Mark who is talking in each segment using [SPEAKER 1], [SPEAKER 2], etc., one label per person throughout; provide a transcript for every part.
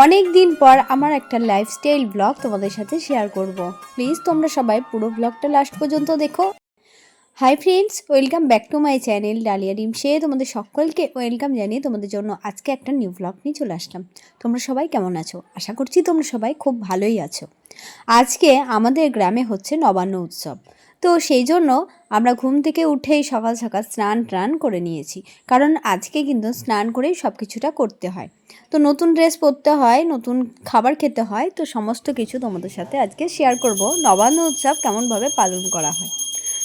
[SPEAKER 1] অনেক দিন পর আমার একটা লাইফস্টাইল ব্লগ তোমাদের সাথে শেয়ার করব। প্লিজ তোমরা সবাই পুরো ব্লগটা লাস্ট পর্যন্ত দেখো। Hi friends welcome back to my channel Dalia ডিম সে তোমাদের সকলকে ওয়েলকাম জানিয়ে তোমাদের জন্য আজকে একটা নিউ ব্লগ নিয়ে চলে আসলাম। তোমরা সবাই কেমন আছো? আশা করছি তোমরা সবাই খুব ভালোই আছো। আজকে আমাদের গ্রামে হচ্ছে নবান্ন উৎসব। তো সেই জন্য আমরা ঘুম থেকে উঠেই সকাল সকাল স্নান টান করে নিয়েছি। কারণ আজকে কিন্তু স্নান করেই সব কিছুটা করতে হয়। তো নতুন ড্রেস পরতে হয়, নতুন খাবার খেতে হয়, তো সমস্ত কিছু তোমাদের সাথে আজকে শেয়ার করব। নবান্ন উৎসব কেমনভাবে পালন করা হয়।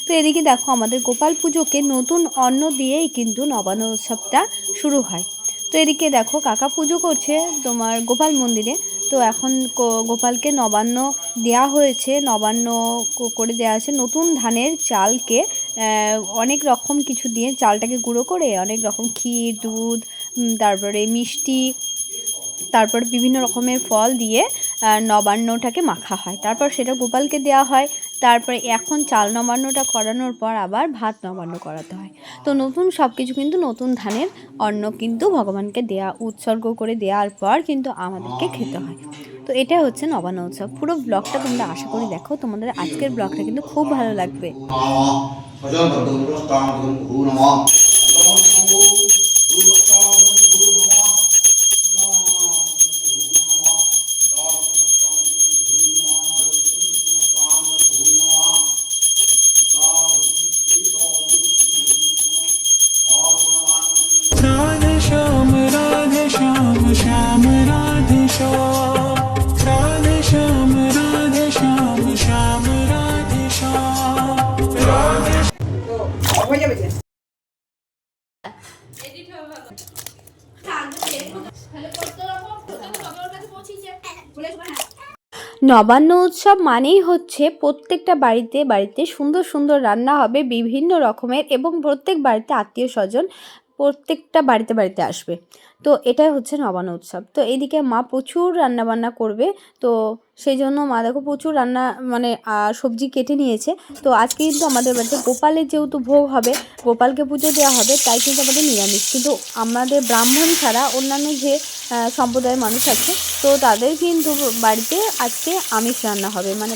[SPEAKER 1] তো এদিকে দেখো, আমাদের গোপাল পুজোকে নতুন অন্ন দিয়েই কিন্তু নবান্ন উৎসবটা শুরু হয়। তো এদিকে দেখো, কাকা পুজো করছে তোমার গোপাল মন্দিরে। তো এখন গোপালকে নবান্ন দেয়া হয়েছে, নবান্ন করে দেওয়া আছে। নতুন ধানের চালকে অনেক রকম কিছু দিয়ে চালটাকে গুঁড়ো করে, অনেক রকম ক্ষীর, দুধ তারপরে মিষ্টি, তারপর বিভিন্ন রকমের ফল দিয়ে নবান্নটাকে মাখা হয়। তারপর সেটা গোপালকে দেওয়া হয়। তারপরে এখন চাল নবান্নটা করানোর পর আবার ভাত নবান্ন করাতে হয়। তো নতুন সব কিছু কিন্তু নতুন ধানের অন্ন কিন্তু ভগবানকে দেয়া, উৎসর্গ করে দেওয়ার পর কিন্তু আমাদেরকে খেতে হয়। তো এটা হচ্ছে নবান্ন উৎসব। পুরো ব্লগটা তোমরা আশা করি দেখো, তোমাদের আজকের ব্লগটা কিন্তু খুব ভালো লাগবে। নবান্ন উৎসব মানেই হচ্ছে প্রত্যেকটা বাড়িতে বাড়িতে সুন্দর সুন্দর রান্না হবে বিভিন্ন রকমের এবং প্রত্যেক বাড়িতে আত্মীয় স্বজন প্রত্যেকটা বাড়িতে বাড়িতে আসবে। তো এটাই হচ্ছে নবান্ন উৎসব। তো এইদিকে মা প্রচুর রান্না বান্না করবে। তো সেই জন্য মা দেখো প্রচুর রান্না মানে সবজি কেটে নিয়েছে। তো আজকে কিন্তু আমাদের বাড়িতে গোপালের যেহেতু ভোগ হবে, গোপালকে পুজো দেওয়া হবে, তাই কিন্তু আমাদের নিরামিষ। কিন্তু আমাদের ব্রাহ্মণ ছাড়া অন্যান্য যে সম্প্রদায়ের মানুষ আছে। তো তাদের কিন্তু বাড়িতে আজকে আমিষ রান্না হবে। মানে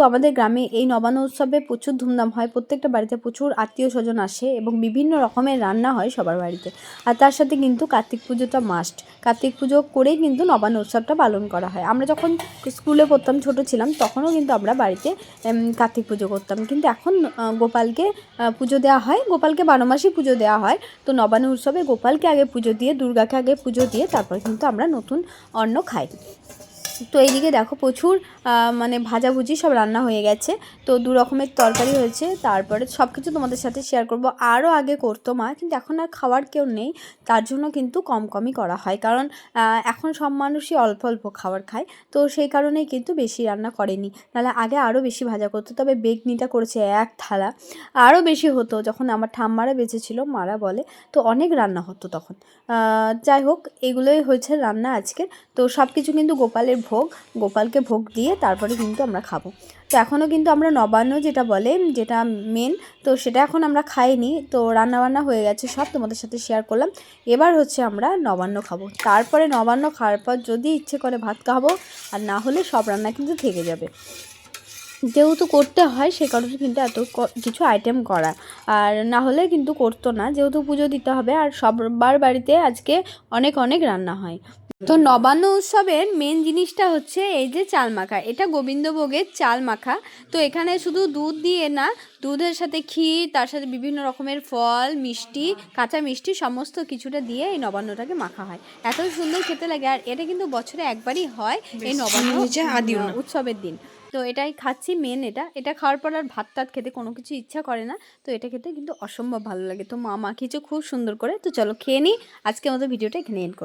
[SPEAKER 1] তো আমাদের গ্রামে এই নবান্ন উৎসবে প্রচুর ধুমধাম হয়, প্রত্যেকটা বাড়িতে প্রচুর আত্মীয় স্বজন আসে এবং বিভিন্ন রকমের রান্না হয় সবার বাড়িতে। আর তার সাথে কিন্তু কার্তিক পুজোটা মাস্ট কার্তিক পুজো করেই কিন্তু নবান্ন উৎসবটা পালন করা হয়। আমরা যখন স্কুলে পড়তাম, ছোট ছিলাম, তখনও কিন্তু আমরা বাড়িতে কার্তিক পুজো করতাম। কিন্তু এখন গোপালকে পুজো দেওয়া হয়। গোপালকে বারো মাসই পুজো দেওয়া হয়। তো নবান্ন উৎসবে গোপালকে আগে পুজো দিয়ে, দুর্গাকে আগে পুজো দিয়ে তারপর কিন্তু আমরা নতুন অন্ন খাই। তো এইদিকে দেখো প্রচুর মানে ভাজাভুজি সব রান্না হয়ে গেছে। তো দু রকমের তরকারি হয়েছে, তারপরে সব কিছু তোমাদের সাথে শেয়ার করব। আরও আগে করতো মা, কিন্তু এখন আর খাওয়ার কেউ নেই, তার জন্য কিন্তু কম কমই করা হয়। কারণ এখন সব মানুষই অল্প অল্প খাবার খায়, তো সেই কারণেই কিন্তু বেশি রান্না করেনি। নাহলে আগে আরও বেশি ভাজা করতো, তবে বেগনিটা করেছে এক থালা। আরও বেশি হতো, যখন আমার ঠাম্মারা বেঁচে ছিল, মারা বলে, তো অনেক রান্না হতো তখন। যাই হোক, এগুলোই হয়েছে রান্না আজকের। তো সব কিছু কিন্তু গোপালের ভোগ, গোপালকে ভোগ দিয়ে তারপরে কিন্তু আমরা খাব। তো এখনও কিন্তু আমরা নবান্ন যেটা বলে, যেটা মেন তো সেটা এখন আমরা খাইনি। তো রান্নাবান্না হয়ে গেছে সব, তোমাদের সাথে শেয়ার করলাম। এবার হচ্ছে আমরা নবান্ন খাব। তারপরে নবান্ন খাওয়ার পর যদি ইচ্ছে করে ভাত খাব, আর না হলে সব রান্না কিন্তু থেকে যাবে। যেহেতু করতে হয় সে কারণে কিন্তু এত কিছু আইটেম করা। আর না হলে কিন্তু করতো না যেহেতু পুজো দিতে হবে আর সবার বাড়িতে আজকে অনেক অনেক রান্না হয়। তো নবান্ন উৎসবের মেন জিনিসটা হচ্ছে এই যে চাল মাখা। এটা গোবিন্দভোগের চাল মাখা। তো এখানে শুধু দুধ দিয়ে না দুধের সাথে ক্ষীর তার সাথে বিভিন্ন রকমের ফল মিষ্টি কাঁচা মিষ্টি সমস্ত কিছুটা দিয়ে এই নবান্নটাকে মাখা হয়। এত সুন্দর খেতে লাগে আর এটা কিন্তু বছরে একবারই হয় এই নবান্ন উৎসবের দিন। তো এটাই খাচ্ছি মেন এটা। এটা খাওয়ার পর আর ভাত টাত খেতে কোনো কিছু ইচ্ছা করে না। তো এটা খেতে কিন্তু অসম্ভব ভালো লাগে। তো মা মাখিয়েছে খুব সুন্দর করে। তো চলো খেয়ে নিই আজকে আমাদের ভিডিওটা এখানে এন্ড